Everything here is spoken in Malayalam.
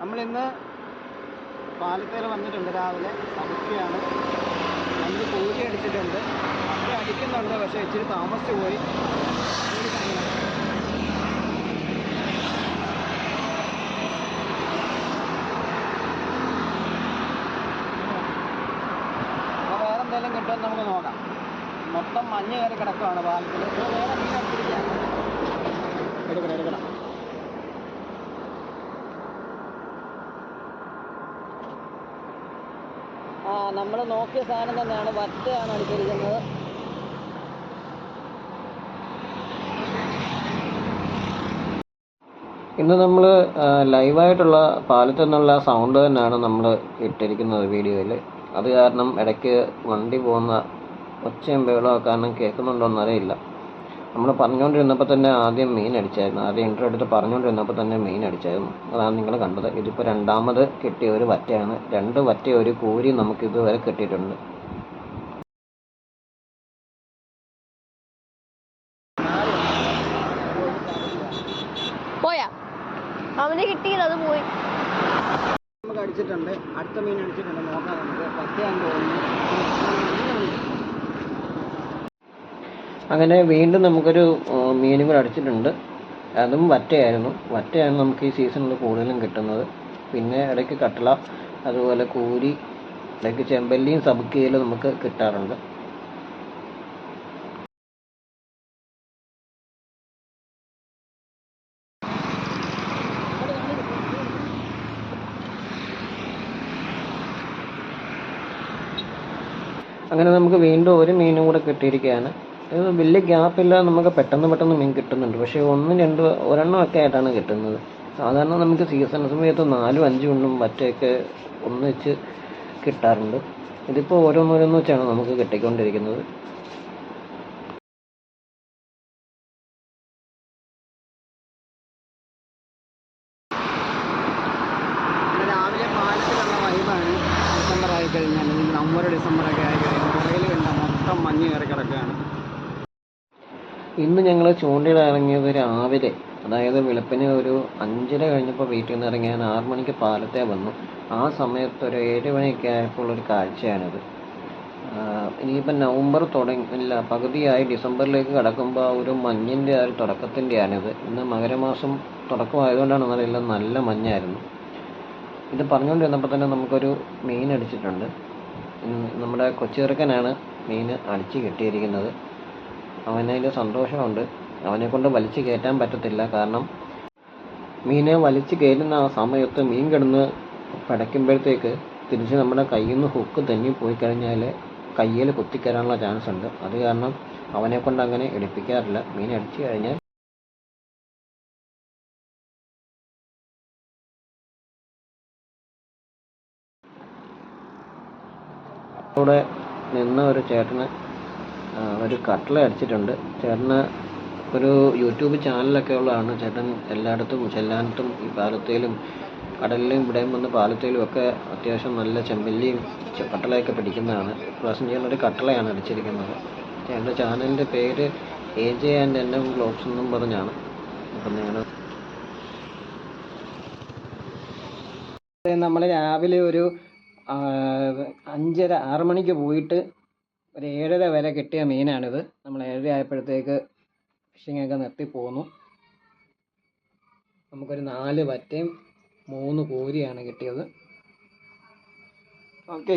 നമ്മളിന്ന് പാലത്തേൽ വന്നിട്ടുണ്ട് രാവിലെ. സമുക്കിയാണ് നമ്മൾ കൂലി അടിച്ചിട്ടുണ്ട്. അത്ര അടിക്കുന്നുണ്ട് പക്ഷേ ഇച്ചിരി താമസിച്ചു പോയി. വേറെ എന്തെങ്കിലും കിട്ടുമെന്ന് നമുക്ക് നോക്കാം. മൊത്തം മഞ്ഞ് കയറി കിടക്കുകയാണ് പാലത്തിൽ വേറെ മീൻ എടുക്കണം എടുക്കണം. ആ നമ്മൾ നോക്കിയ സാധനം തന്നെയാണ് വറ്റയാണ് അടിച്ചിരിക്കുന്നത്. ഇന്ന് നമ്മൾ ലൈവായിട്ടുള്ള പാലത്തു നിന്നുള്ള സൗണ്ട് തന്നെയാണ് നമ്മൾ ഇട്ടിരിക്കുന്നത് വീഡിയോയിൽ അത് കാരണം ഇടയ്ക്ക് വണ്ടി പോകുന്ന ഒച്ചയും ബഹളവും കാരണം കേൾക്കുന്നുണ്ടോ അറിയില്ല. നമ്മൾ പറഞ്ഞുകൊണ്ടിരുന്നപ്പോൾ തന്നെ ആദ്യം മീൻ അടിച്ചായിരുന്നു. ആദ്യം ഇൻട്രോ എടുത്ത് പറഞ്ഞുകൊണ്ടിരുന്നപ്പോൾ തന്നെ മീൻ അടിച്ചായിരുന്നു. അതാണ് നിങ്ങൾ കണ്ടത്. ഇതിപ്പോൾ രണ്ടാമത് കിട്ടിയ ഒരു വറ്റയാണ്. രണ്ട് വറ്റ ഒരു കൂരി നമുക്ക് ഇതുവരെ കിട്ടിയിട്ടുണ്ട്. പോയാ? അവന് കിട്ടിയത് അത് പോയി. നമുക്ക് അടിച്ചിട്ടുണ്ട്. അടുത്ത മീൻ അടിച്ചിട്ടുണ്ട്. നോക്കാം നമുക്ക്. പത്തയാന്ന് തോന്നുന്നു. അങ്ങനെ വീണ്ടും നമുക്കൊരു മീനും കൂടെ അടിച്ചിട്ടുണ്ട്. അതും വറ്റയായിരുന്നു. വറ്റയാണ് നമുക്ക് ഈ സീസണിൽ കൂടുതലും കിട്ടുന്നത്. പിന്നെ ഇടയ്ക്ക് കട്ടള അതുപോലെ കൂരി ഇടയ്ക്ക് ചെമ്പല്ലിയും സബുക്കിയിലും നമുക്ക് കിട്ടാറുണ്ട്. അങ്ങനെ നമുക്ക് വീണ്ടും ഒരു മീനും കൂടെ കിട്ടിയിരിക്കുകയാണ്. വലിയ ഗ്യാപ്പില്ലാതെ നമുക്ക് പെട്ടെന്ന് പെട്ടെന്ന് മീൻ കിട്ടുന്നുണ്ട്. പക്ഷേ ഒന്ന് രണ്ട് ഒരെണ്ണം ഒക്കെ ആയിട്ടാണ് കിട്ടുന്നത്. സാധാരണ നമുക്ക് സീസൺ സമയത്ത് നാലും അഞ്ചും ഉണ്ടും മറ്റൊക്കെ ഒന്നിച്ച് കിട്ടാറുണ്ട്. ഇതിപ്പോൾ ഓരോന്നോരോന്ന് വെച്ചാണ് നമുക്ക് കിട്ടിക്കൊണ്ടിരിക്കുന്നത്. ഡിസംബർ ഒക്കെ ആയി കഴിയുമ്പോൾ പുറകിൽ കണ്ട മൊത്തം മഞ്ഞ് കയറി കിടക്കുകയാണ്. ഇന്ന് ഞങ്ങൾ ചൂണ്ടയിൽ ഇറങ്ങിയത് രാവിലെ. അതായത് വെളുപ്പിന് ഒരു അഞ്ചര കഴിഞ്ഞപ്പോൾ വീട്ടിൽ നിന്ന് ഇറങ്ങി ഞാൻ ആറു മണിക്ക് പാലത്തെ വന്നു. ആ സമയത്ത് ഒരു ഏഴ് മണിയൊക്കെ ആയപ്പോൾ ഒരു കാഴ്ചയാണിത്. ഇനിയിപ്പം നവംബർ തുടങ്ങില്ല പകുതിയായി ഡിസംബറിലേക്ക് കടക്കുമ്പോൾ ആ ഒരു മഞ്ഞിന്റെ ആ ഒരു തുടക്കത്തിന്റെയാണിത് ഇന്ന് മകരമാസം തുടക്കമായതുകൊണ്ടാണ് അറിയില്ല നല്ല മഞ്ഞായിരുന്നു. ഇത് പറഞ്ഞുകൊണ്ടിരുന്നപ്പോൾ തന്നെ നമുക്കൊരു മീൻ അടിച്ചിട്ടുണ്ട്. നമ്മുടെ നമ്മുടെ കൊച്ചിറക്കനാണ് മീൻ അടിച്ച് കിട്ടിയിരിക്കുന്നത്. അവനതിൽ സന്തോഷമുണ്ട്. അവനെ കൊണ്ട് വലിച്ചു കയറ്റാൻ പറ്റത്തില്ല. കാരണം മീനെ വലിച്ചു കയറ്റുന്ന ആ സമയത്ത് മീൻ കിടന്ന് പടയ്ക്കുമ്പോഴത്തേക്ക് തിരിച്ച് നമ്മുടെ കയ്യിൽ നിന്ന് ഹുക്ക് തെന്നി പോയി കഴിഞ്ഞാൽ കയ്യിൽ കുത്തിക്കയറാനുള്ള ചാൻസ് ഉണ്ട്. അത് കാരണം അവനെ കൊണ്ട് അങ്ങനെ എടുപ്പിക്കാറില്ല. മീൻ അടിച്ചു കഴിഞ്ഞാൽ അവിടെ നിന്ന ഒരു ചേട്ടന് ഒരു കട്ട്ല അടിച്ചിട്ടുണ്ട് ചേട്ടന് ഒരു യൂട്യൂബ് ചാനലൊക്കെ ഉള്ളതാണ്. ചേട്ടൻ എല്ലായിടത്തും ചെല്ലാനത്തും ഈ പാലത്തേലും കടലിലും ഇവിടെയും വന്ന് പാലത്തേലും ഒക്കെ അത്യാവശ്യം നല്ല ചെമ്പല്ലിയും കട്ടളയൊക്കെ പിടിക്കുന്നതാണ്. പ്രാവശ്യം ഒരു കട്ടളയാണ് അടിച്ചിരിക്കുന്നത് ചേട്ടന്റെ ചാനലിന്റെ പേര് A J and N M blogs എന്നും പറഞ്ഞാണ്. അപ്പം നിങ്ങൾ നമ്മൾ രാവിലെ ഒരു അഞ്ചര ആറ് മണിക്ക് പോയിട്ട് ഒരു ഏഴര വരെ കിട്ടിയ മീനാണിത്. നമ്മൾ ഏഴര ആയപ്പോഴത്തേക്ക് ഫിഷിംഗ് ഒക്കെ നിർത്തി പോന്നു. നമുക്കൊരു നാല് വറ്റയും മൂന്ന് കോരിയാണ് കിട്ടിയത്. ഓക്കെ